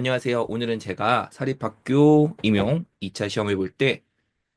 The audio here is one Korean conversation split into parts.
안녕하세요. 오늘은 제가 사립학교 임용 2차 시험을 볼 때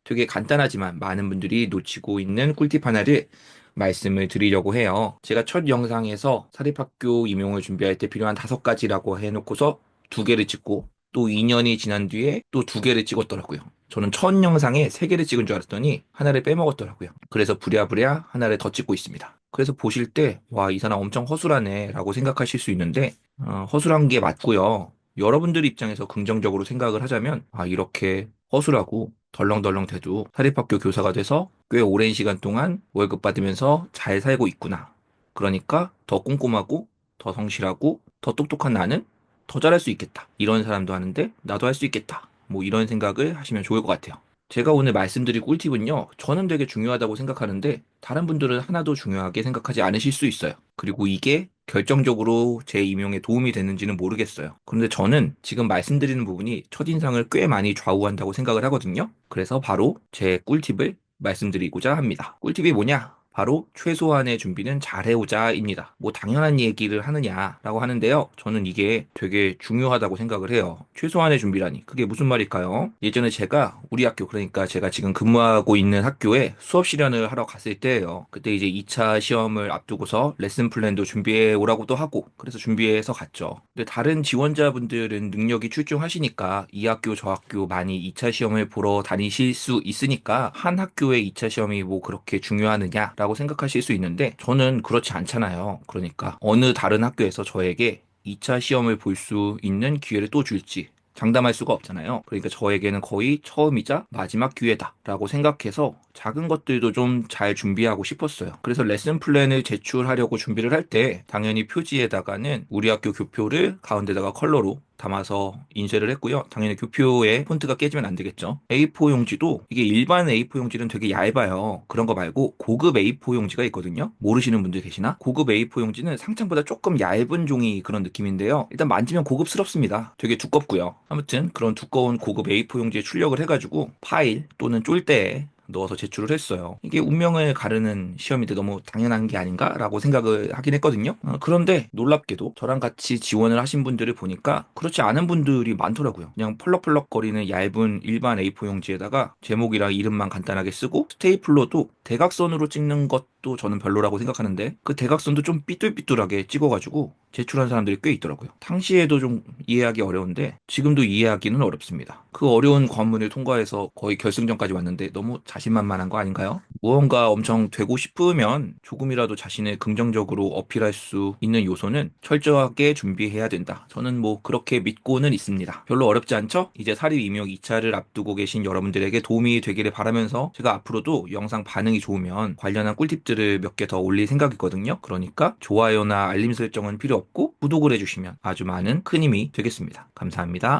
되게 간단하지만 많은 분들이 놓치고 있는 꿀팁 하나를 말씀을 드리려고 해요. 제가 첫 영상에서 사립학교 임용을 준비할 때 필요한 다섯 가지라고 해놓고서 두 개를 찍고 또 2년이 지난 뒤에 또 두 개를 찍었더라고요. 저는 첫 영상에 세 개를 찍은 줄 알았더니 하나를 빼먹었더라고요. 그래서 부랴부랴 하나를 더 찍고 있습니다. 그래서 보실 때, 와, 이 사람 엄청 허술하네 라고 생각하실 수 있는데, 어, 허술한 게 맞고요. 여러분들 입장에서 긍정적으로 생각을 하자면, 아, 이렇게 허술하고 덜렁덜렁 대도 사립학교 교사가 돼서 꽤 오랜 시간 동안 월급 받으면서 잘 살고 있구나. 그러니까 더 꼼꼼하고 더 성실하고 더 똑똑한 나는 더 잘할 수 있겠다. 이런 사람도 하는데 나도 할 수 있겠다. 뭐 이런 생각을 하시면 좋을 것 같아요. 제가 오늘 말씀드릴 꿀팁은요, 저는 되게 중요하다고 생각하는데, 다른 분들은 하나도 중요하게 생각하지 않으실 수 있어요. 그리고 이게 결정적으로 제 임용에 도움이 됐는지는 모르겠어요. 그런데 저는 지금 말씀드리는 부분이 첫인상을 꽤 많이 좌우한다고 생각을 하거든요. 그래서 바로 제 꿀팁을 말씀드리고자 합니다. 꿀팁이 뭐냐? 바로 최소한의 준비는 잘해오자입니다. 뭐 당연한 얘기를 하느냐라고 하는데요. 저는 이게 되게 중요하다고 생각을 해요. 최소한의 준비라니. 그게 무슨 말일까요? 예전에 제가 우리 학교 그러니까 제가 지금 근무하고 있는 학교에 수업 실현을 하러 갔을 때예요. 그때 이제 2차 시험을 앞두고서 레슨 플랜도 준비해 오라고도 하고 그래서 준비해서 갔죠. 근데 다른 지원자분들은 능력이 출중하시니까 이 학교 저 학교 많이 2차 시험을 보러 다니실 수 있으니까 한 학교의 2차 시험이 뭐 그렇게 중요하느냐라고 생각하실 수 있는데 저는 그렇지 않잖아요. 그러니까 어느 다른 학교에서 저에게 2차 시험을 볼 수 있는 기회를 또 줄지 장담할 수가 없잖아요. 그러니까 저에게는 거의 처음이자 마지막 기회다라고 생각해서 작은 것들도 좀 잘 준비하고 싶었어요. 그래서 레슨 플랜을 제출하려고 준비를 할 때 당연히 표지에다가는 우리 학교 교표를 가운데다가 컬러로 담아서 인쇄를 했고요. 당연히 교표에 폰트가 깨지면 안 되겠죠. A4 용지도 이게 일반 A4 용지는 되게 얇아요. 그런 거 말고 고급 A4 용지가 있거든요. 모르시는 분들 계시나? 고급 A4 용지는 상장보다 조금 얇은 종이 그런 느낌인데요. 일단 만지면 고급스럽습니다. 되게 두껍고요. 아무튼 그런 두꺼운 고급 A4 용지에 출력을 해가지고 파일 또는 쫄대에 넣어서 제출을 했어요. 이게 운명을 가르는 시험인데 너무 당연한 게 아닌가라고 생각을 하긴 했거든요. 어, 그런데 놀랍게도 저랑 같이 지원을 하신 분들을 보니까 그렇지 않은 분들이 많더라고요. 그냥 펄럭펄럭거리는 얇은 일반 A4 용지에다가 제목이랑 이름만 간단하게 쓰고 스테이플러도 대각선으로 찍는 것도 저는 별로라고 생각하는데 그 대각선도 좀 삐뚤삐뚤하게 찍어가지고 제출한 사람들이 꽤 있더라고요. 당시에도 좀 이해하기 어려운데 지금도 이해하기는 어렵습니다. 그 어려운 관문을 통과해서 거의 결승전까지 왔는데 너무 자신만만한 거 아닌가요? 무언가 엄청 되고 싶으면 조금이라도 자신을 긍정적으로 어필할 수 있는 요소는 철저하게 준비해야 된다. 저는 뭐 그렇게 믿고는 있습니다. 별로 어렵지 않죠? 이제 사립 임용 2차를 앞두고 계신 여러분들에게 도움이 되기를 바라면서 제가 앞으로도 영상 반응이 좋으면 관련한 꿀팁들을 몇 개 더 올릴 생각이거든요. 그러니까 좋아요나 알림 설정은 필요 없고 구독을 해주시면 아주 많은 큰 힘이 되겠습니다. 감사합니다.